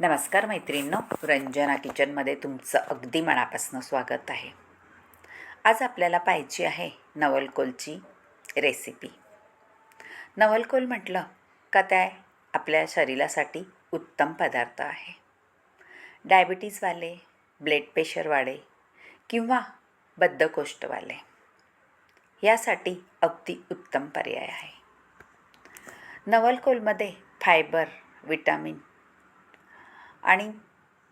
नमस्कार मैत्रिणींनो रंजना किचनमध्ये तुमचं अगदी मनापासून स्वागत आहे. आज आपल्याला पाहिजे आहे नवलकोलची रेसिपी नवलकोल म्हटलं का त्या आपल्या शरीरासाठी उत्तम पदार्थ आहे. डायबिटीजवाले ब्लड प्रेशरवाले किंवा बद्धकोष्ठवाले यासाठी अगदी उत्तम पर्याय आहे. नवलकोलमध्ये फायबर विटामिन आणि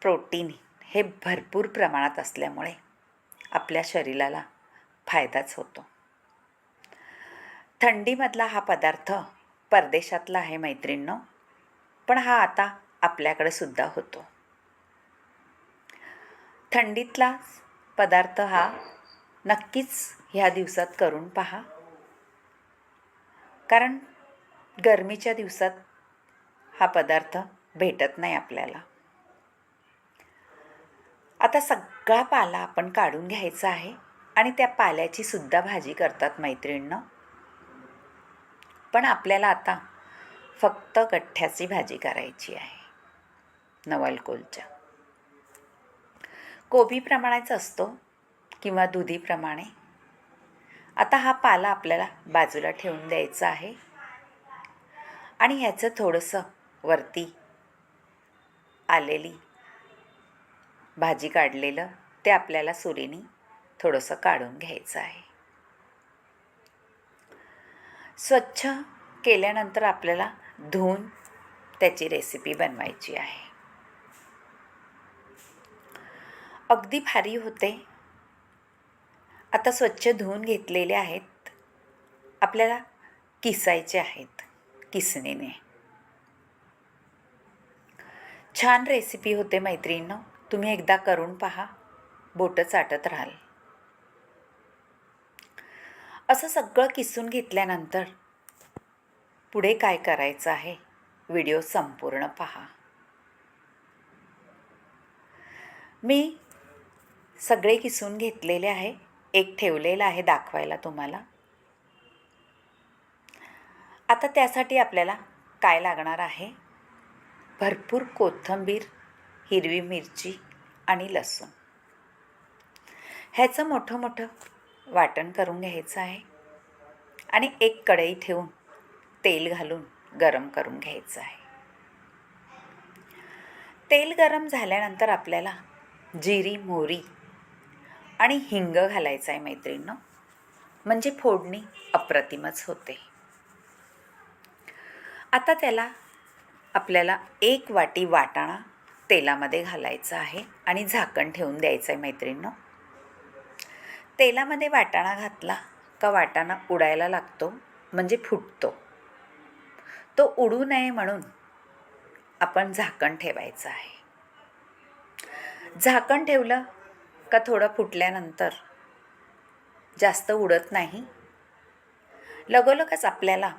प्रोटीन हे भरपूर प्रमाणात असल्यामुळे आपल्या शरीराला फायदाच होतो. थंडीमधला हा पदार्थ परदेशातला आहे मैत्रिणींनो पण हा आता आपल्याकडे सुद्धा होतो. थंडीतला पदार्थ हा नक्कीच ह्या दिवसात करून पहा. कारण गरमीच्या दिवसात हा पदार्थ भेटत नाही आपल्याला. आता सगळा पाला आपण काढून घ्यायचा आहे आणि त्या पाल्याची सुद्धा भाजी करतात मैत्रिणीनं. पण आपल्याला आता फक्त गठ्ठ्याची भाजी करायची आहे. नवलकोलच्या. कोबीप्रमाणेच असतो किंवा दुधीप्रमाणे आता हा पाला आपल्याला बाजूला ठेवून द्यायचा आहे. आणि ह्याचं थोडंसं वरती आलेली भाजी काढलेलं ते आपल्याला सुरीने थोडंसं काढून घ्यायचं आहे. स्वच्छ केल्यानंतर आपल्याला धुवून त्याची रेसिपी बनवायची आहे. अगदी भारी होते. आता स्वच्छ धुवून घेतलेले आहेत. आपल्याला किसायचे आहेत किसणीने. छान रेसिपी होते मैत्रिणीनं. तुम्ही एकदा करून पहा. बोटं चाटत राहाल. असं सगळं किसून घेतल्यानंतर पुढे काय करायचं आहे? व्हिडिओ संपूर्ण पहा. मी सगळे किसून घेतलेले आहे. एक ठेवलेला आहे दाखवायला तुम्हाला. आता त्यासाठी आपल्याला काय लागणार आहे? भरपूर कोथिंबीर हिरवी मिरची आणि लसूण. ह्याचं मोठं मोठं वाटण करून घ्यायचं आहे. आणि एक कढई ठेवून तेल घालून गरम करून घ्यायचं आहे. तेल गरम झाल्यानंतर आपल्याला जिरी मोहरी आणि हिंग घालायचं आहे मैत्रिणीनं. म्हणजे फोडणी अप्रतिमच होते. आता त्याला आपल्याला एक वाटी वाटाणा तेलामध्ये घालायचं आहे आणि झाकण ठेवून द्यायचं आहे मैत्रिणीनं. तेलामध्ये वाटाणा घातला का वाटाणा उडायला लागतो म्हणजे फुटतो. तो उडू नये म्हणून आपण झाकण ठेवायचं आहे. झाकण ठेवलं का थोडं फुटल्यानंतर जास्त उडत नाही. लगोलगच आपल्याला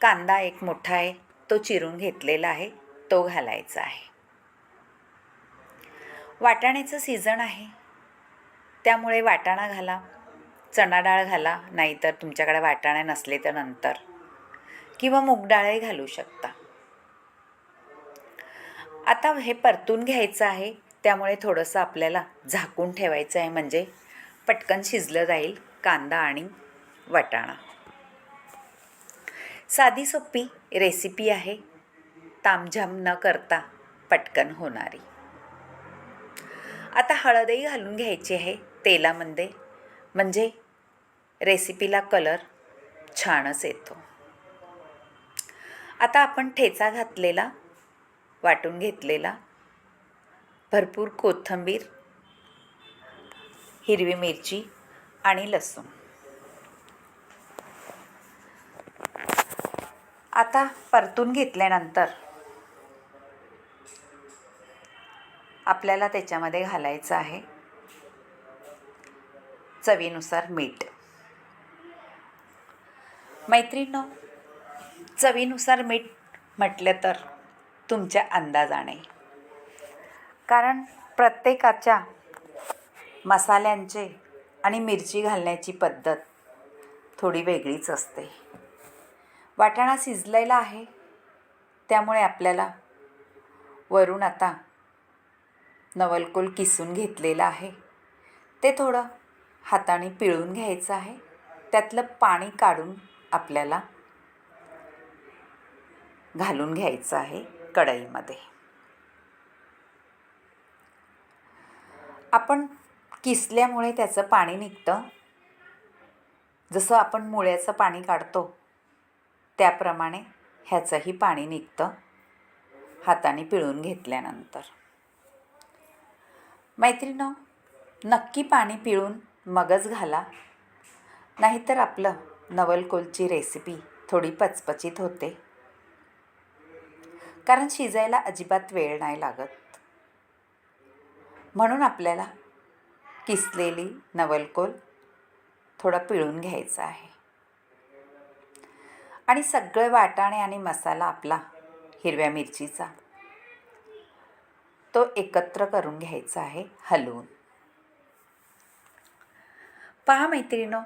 कांदा एक मोठा आहे तो चिरून घेतलेला आहे तो घालायचा आहे. वाटाण्याचं सीझन आहे. त्यामुळे वाटाणा घाला चणा डाळ घाला नाहीतर तुमच्याकडे वाटाणे नसले तर नंतर. किंवा मूग डाळही घालू शकता. आता हे परतून घ्यायचं आहे त्यामुळे थोडंसं आपल्याला झाकून ठेवायचं आहे म्हणजे पटकन शिजलं जाईल कांदा आणि वाटाणा. साधी सोपी रेसिपी आहे तामझाम न करता पटकन होणारी. आता हळदही घालून घ्यायची आहे तेलामध्ये. म्हणजे रेसिपीला कलर छानच येतो. आता आपण ठेचा घातलेला वाटून घेतलेला भरपूर कोथिंबीर हिरवी मिरची आणि लसूण. आता परतून घेतल्यानंतर आपल्याला त्याच्यामध्ये घालायचं आहे. चवीनुसार मीठ. मैत्रीण चवीनुसार मीठ म्हटलं तर तुमच्या अंदाजाने. कारण प्रत्येकाच्या मसाल्यांचे आणि मिरची घालण्याची पद्धत थोडी वेगळीच असते. वाटाणा शिजलेला आहे त्यामुळे आपल्याला वरून आता नवलकोल किसून घेतलेलं आहे. ते थोडं हाताने पिळून घ्यायचं आहे. त्यातलं पाणी काढून आपल्याला घालून घ्यायचं आहे कढईमध्ये. आपण किसल्यामुळे त्याचं पाणी निघतं. जसं आपण मुळ्याचं पाणी काढतो त्याप्रमाणे ह्याचंही पाणी निघतं हाताने पिळून घेतल्यानंतर. मैत्रिणं नक्की पाणी पिळून मगच घाला. नाहीतर आपलं नवलकोलची रेसिपी थोडी पचपचीत होते. कारण शिजायला अजिबात वेळ नाही लागत. म्हणून आपल्याला किसलेली नवलकोल थोडं पिळून घ्यायचं आहे. आणि सगळे वाटाणे आणि मसाला आपला हिरव्या मिरचीचा. तो एकत्र करून घ्यायचा आहे हलवून. पहा मैत्रिणो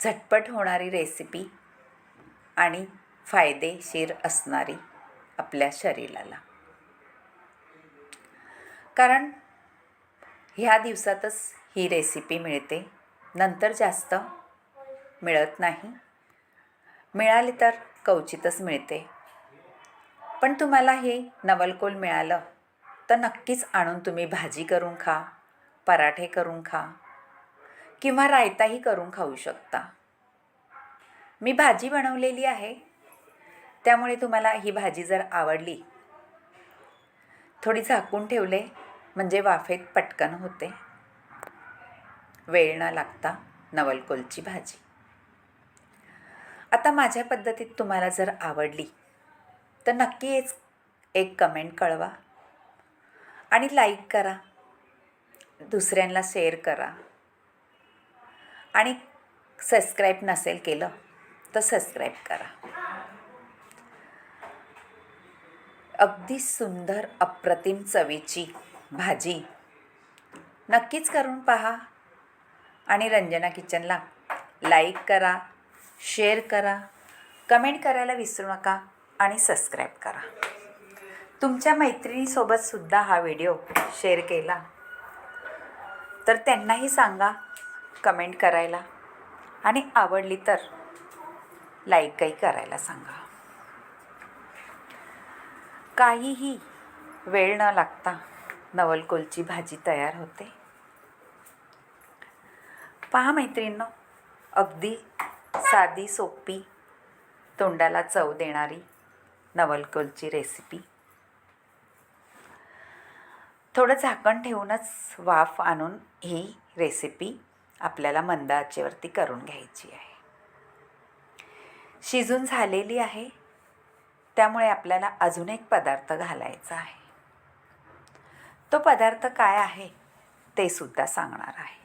झटपट होणारी रेसिपी आणि फायदेशीर असणारी आपल्या शरीराला. कारण ह्या दिवसातच ही रेसिपी मिळते. नंतर जास्त मिळत नाही. मिळाली तर कवचितच मिळते. पण तुम्हाला हे नवलकोल मिळालं तर नक्कीच आणून तुम्ही भाजी करून खा पराठे करून खा किंवा रायताही करून खाऊ शकता. मी भाजी बनवलेली आहे. त्यामुळे तुम्हाला ही भाजी जर आवडली थोडी झाकून ठेवले म्हणजे वाफेत पटकन होते. वेळ न लागता नवलकोलची भाजी. आता माझ्या पद्धतीत तुम्हाला जर आवडली तर नक्की एक कमेंट कळवा. आणि लाईक करा. दुसऱ्यांना शेअर करा. आणि सबस्क्राईब नसेल केलं तर सबस्क्राईब करा. अगदी सुंदर अप्रतिम चवीची भाजी. नक्कीच करून पहा. आणि रंजना किचनला लाईक करा शेअर करा. कमेंट करायला विसरू नका आणि सबस्क्राईब करा. तुमच्या मैत्रिणीसोबतसुद्धा हा व्हिडिओ शेअर केला. तर त्यांनाही सांगा कमेंट करायला. आणि आवडली तर लाईकही करायला सांगा. काहीही वेळ न लागता नवलकोलची भाजी तयार होते. पहा मैत्रिणींनो अगदी साधी सोपी तोंडाला चव देणारी नवलकोलची रेसिपी थोडं झाकण ठेवूनच वाफ आणून ही रेसिपी आपल्याला मंद आचेवरती करून घ्यायची आहे. शिजून झालेली आहे. त्यामुळे आपल्याला अजून एक पदार्थ घालायचा आहे. तो पदार्थ काय आहे ते सुद्धा सांगणार आहे.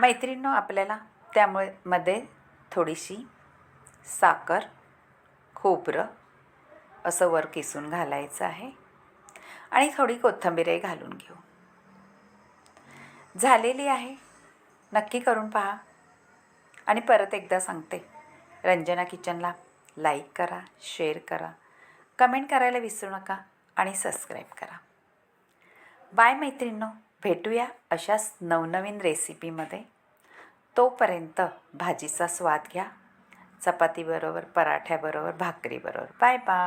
मैत्रिणींनो आपल्याला त्यामुळे मध्ये थोडीशी साखर खोबरं असं वर किसून घालायचं आहे. आणि थोडी कोथिंबीरही घालून घेऊ. झालेली आहे. नक्की करून पहा. आणि परत एकदा सांगते. रंजना किचनला लाईक करा शेअर करा. कमेंट करायला विसरू नका आणि सबस्क्राईब करा. बाय मैत्रिणींनो. भेटूया अशाच नवनवीन रेसिपीमध्ये. तोपर्यंत भाजीचा स्वाद घ्या. चपातीबरोबर पराठ्याबरोबर भाकरीबरोबर. Bye bye.